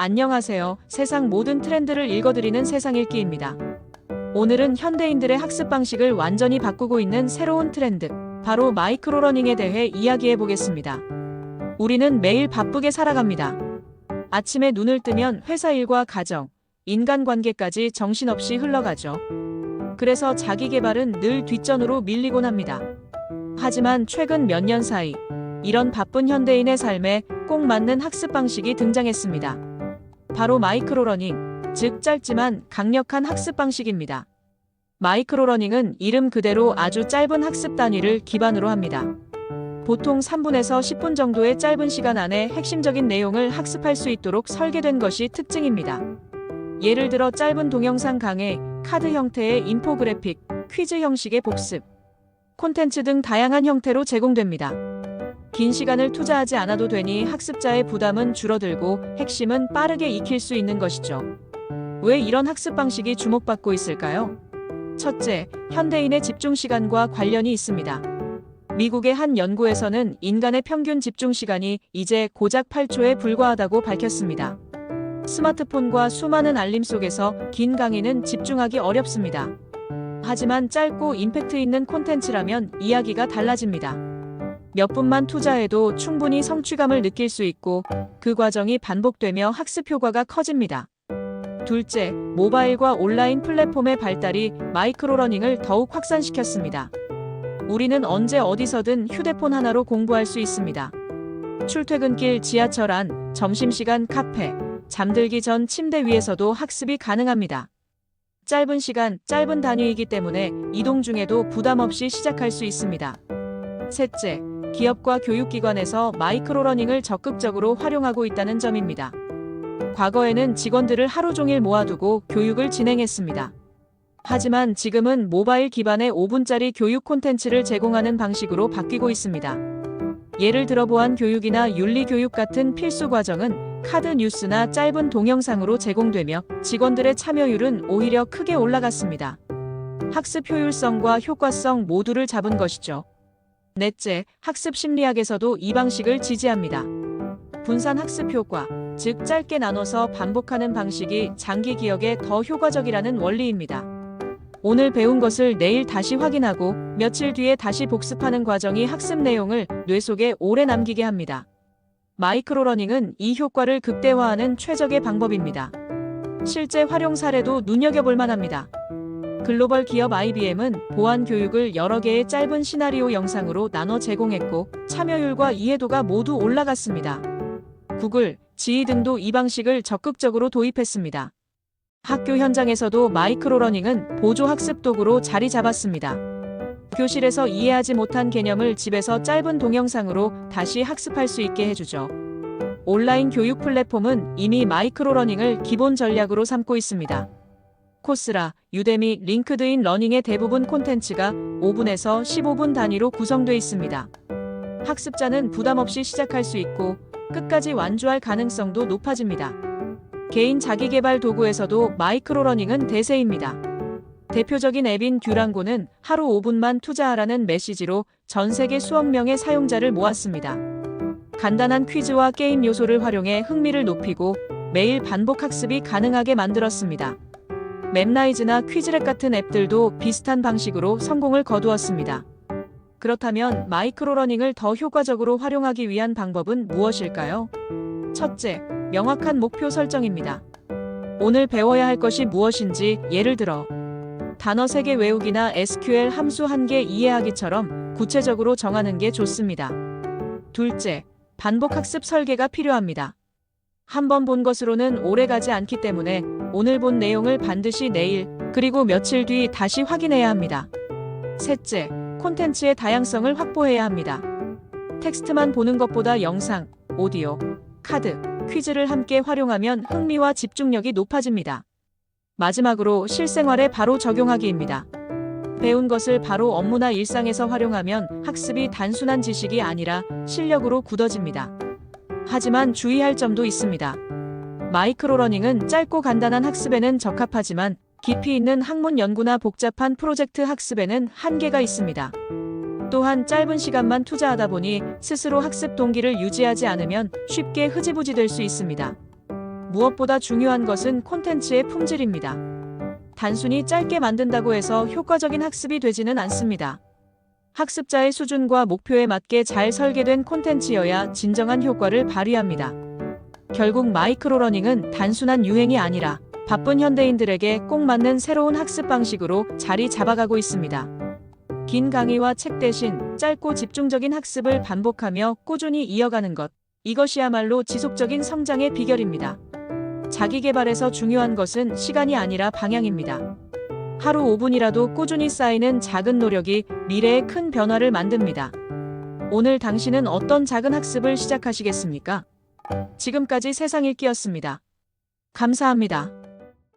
안녕하세요. 세상 모든 트렌드를 읽어드리는 세상 읽기입니다. 오늘은 현대인들의 학습 방식을 완전히 바꾸고 있는 새로운 트렌드, 바로 마이크로러닝에 대해 이야기해 보겠습니다. 우리는 매일 바쁘게 살아갑니다. 아침에 눈을 뜨면 회사 일과 가정, 인간관계까지 정신없이 흘러가죠. 그래서 자기 개발은 늘 뒷전으로 밀리곤 합니다. 하지만 최근 몇 년 사이, 이런 바쁜 현대인의 삶에 꼭 맞는 학습 방식이 등장했습니다. 바로 마이크로러닝, 즉 짧지만 강력한 학습 방식입니다. 마이크로러닝은 이름 그대로 아주 짧은 학습 단위를 기반으로 합니다. 보통 3분에서 10분 정도의 짧은 시간 안에 핵심적인 내용을 학습할 수 있도록 설계된 것이 특징입니다. 예를 들어 짧은 동영상 강의, 카드 형태의 인포그래픽, 퀴즈 형식의 복습, 콘텐츠 등 다양한 형태로 제공됩니다. 긴 시간을 투자하지 않아도 되니 학습자의 부담은 줄어들고 핵심은 빠르게 익힐 수 있는 것이죠. 왜 이런 학습 방식이 주목받고 있을까요? 첫째, 현대인의 집중 시간과 관련이 있습니다. 미국의 한 연구에서는 인간의 평균 집중 시간이 이제 고작 8초에 불과하다고 밝혔습니다. 스마트폰과 수많은 알림 속에서 긴 강의는 집중하기 어렵습니다. 하지만 짧고 임팩트 있는 콘텐츠라면 이야기가 달라집니다. 몇 분만 투자해도 충분히 성취감을 느낄 수 있고 그 과정이 반복되며 학습 효과가 커집니다. 둘째, 모바일과 온라인 플랫폼의 발달이 마이크로러닝을 더욱 확산시켰습니다. 우리는 언제 어디서든 휴대폰 하나로 공부할 수 있습니다. 출퇴근길 지하철 안, 점심시간 카페, 잠들기 전 침대 위에서도 학습이 가능합니다. 짧은 시간, 짧은 단위이기 때문에 이동 중에도 부담 없이 시작할 수 있습니다. 셋째, 기업과 교육기관에서 마이크로러닝을 적극적으로 활용하고 있다는 점입니다. 과거에는 직원들을 하루 종일 모아두고 교육을 진행했습니다. 하지만 지금은 모바일 기반의 5분짜리 교육 콘텐츠를 제공하는 방식으로 바뀌고 있습니다. 예를 들어 보안 교육이나 윤리 교육 같은 필수 과정은 카드 뉴스나 짧은 동영상으로 제공되며 직원들의 참여율은 오히려 크게 올라갔습니다. 학습 효율성과 효과성 모두를 잡은 것이죠. 넷째, 학습 심리학에서도 이 방식을 지지합니다. 분산 학습 효과, 즉 짧게 나눠서 반복하는 방식이 장기 기억에 더 효과적이라는 원리입니다. 오늘 배운 것을 내일 다시 확인하고 며칠 뒤에 다시 복습하는 과정이 학습 내용을 뇌 속에 오래 남기게 합니다. 마이크로러닝은 이 효과를 극대화하는 최적의 방법입니다. 실제 활용 사례도 눈여겨볼 만합니다. 글로벌 기업 IBM은 보안 교육을 여러 개의 짧은 시나리오 영상으로 나눠 제공했고 참여율과 이해도가 모두 올라갔습니다. 구글, 지희 등도 이 방식을 적극적으로 도입했습니다. 학교 현장에서도 마이크로러닝은 보조 학습 도구로 자리 잡았습니다. 교실에서 이해하지 못한 개념을 집에서 짧은 동영상으로 다시 학습할 수 있게 해주죠. 온라인 교육 플랫폼은 이미 마이크로러닝을 기본 전략으로 삼고 있습니다. 코스라, 유데미, 링크드인 러닝의 대부분 콘텐츠가 5분에서 15분 단위로 구성되어 있습니다. 학습자는 부담 없이 시작할 수 있고 끝까지 완주할 가능성도 높아집니다. 개인 자기개발 도구에서도 마이크로 러닝은 대세입니다. 대표적인 앱인 듀랑고는 하루 5분만 투자하라는 메시지로 전 세계 수억 명의 사용자를 모았습니다. 간단한 퀴즈와 게임 요소를 활용해 흥미를 높이고 매일 반복 학습이 가능하게 만들었습니다. 맵나이즈나 퀴즈랩 같은 앱들도 비슷한 방식으로 성공을 거두었습니다. 그렇다면 마이크로러닝을 더 효과적으로 활용하기 위한 방법은 무엇일까요? 첫째, 명확한 목표 설정입니다. 오늘 배워야 할 것이 무엇인지 예를 들어 단어 3개 외우기나 SQL 함수 1개 이해하기처럼 구체적으로 정하는 게 좋습니다. 둘째, 반복 학습 설계가 필요합니다. 한번 본 것으로는 오래 가지 않기 때문에 오늘 본 내용을 반드시 내일, 그리고 며칠 뒤 다시 확인해야 합니다. 셋째, 콘텐츠의 다양성을 확보해야 합니다. 텍스트만 보는 것보다 영상, 오디오, 카드, 퀴즈를 함께 활용하면 흥미와 집중력이 높아집니다. 마지막으로 실생활에 바로 적용하기입니다. 배운 것을 바로 업무나 일상에서 활용하면 학습이 단순한 지식이 아니라 실력으로 굳어집니다. 하지만 주의할 점도 있습니다. 마이크로러닝은 짧고 간단한 학습에는 적합하지만 깊이 있는 학문 연구나 복잡한 프로젝트 학습에는 한계가 있습니다. 또한 짧은 시간만 투자하다 보니 스스로 학습 동기를 유지하지 않으면 쉽게 흐지부지 될 수 있습니다. 무엇보다 중요한 것은 콘텐츠의 품질입니다. 단순히 짧게 만든다고 해서 효과적인 학습이 되지는 않습니다. 학습자의 수준과 목표에 맞게 잘 설계된 콘텐츠여야 진정한 효과를 발휘합니다. 결국 마이크로러닝은 단순한 유행이 아니라 바쁜 현대인들에게 꼭 맞는 새로운 학습 방식으로 자리 잡아가고 있습니다. 긴 강의와 책 대신 짧고 집중적인 학습을 반복하며 꾸준히 이어가는 것. 이것이야말로 지속적인 성장의 비결입니다. 자기 개발에서 중요한 것은 시간이 아니라 방향입니다. 하루 5분이라도 꾸준히 쌓이는 작은 노력이 미래의 큰 변화를 만듭니다. 오늘 당신은 어떤 작은 학습을 시작하시겠습니까? 지금까지 세상 읽기였습니다. 감사합니다.